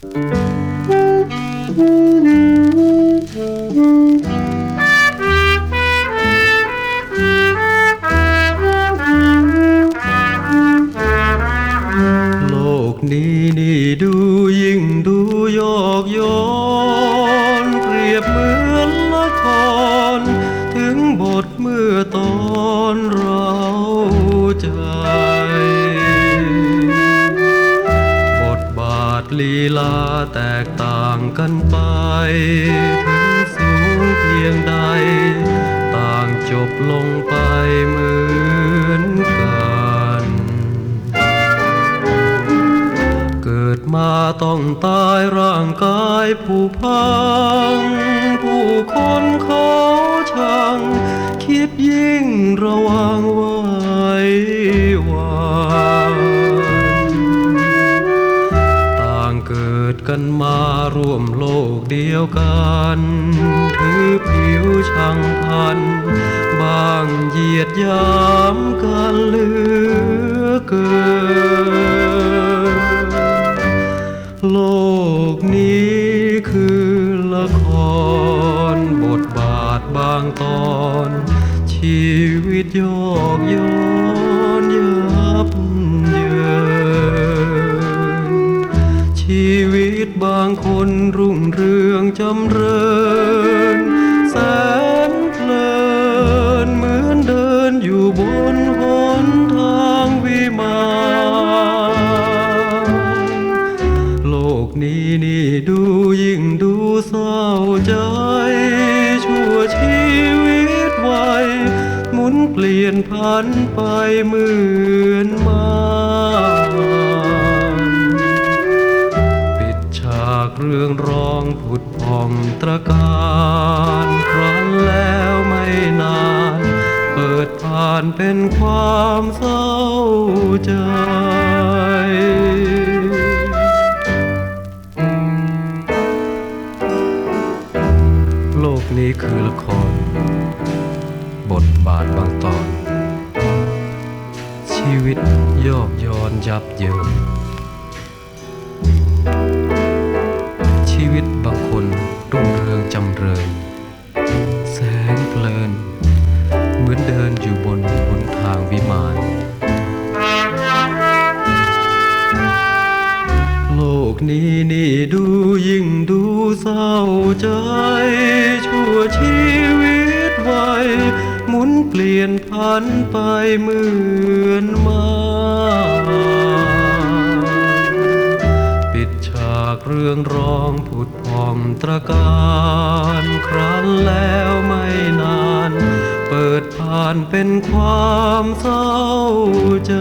โลกนี้นี่ดูยิ่งดูยอกย้อ ลีลาแตกต่างกันไป ถึงสูงเพียงใด ต่างจบลงไปเหมือนกัน เกิดมาต้องตายร่างกายผู้พัง ผู้คนเขา ร่วมโลกเดียวกัน ถือผิวช่างพัน บางเหยียดยามกันเหลือเกิน โลกนี้คือละคร บทบาทบางตอน ชีวิตโยกย้อนยับ ชีวิตบางคนรุ่งเรืองจำเริญแสนเพลินเหมือนเดินอยู่บนหนทางวิมานโลกนี้นี่ดูยิ่งดูเศร้าใจ ชั่วชีวิตไวัยหมุนเปลี่ยนพันไปเหมือนมาน ผุดพองตระการครั้นแล้วไม่นาน เปิดผ่านเป็นความเศร้าใจโลกนี้คือละคร บทบาทบางตอน ชีวิตโยกย้อนยับเยิน นี้นี่ดูยิ่งดูเศร้าใจ ชั่วชีวิตไวัยหมุนเปลี่ยนพันไปเหมือนมาปิดฉากเรื่องร้องผุดพองตรการครั้นแล้วไม่นาน เปิดผ่านเป็นความเศร้าใจ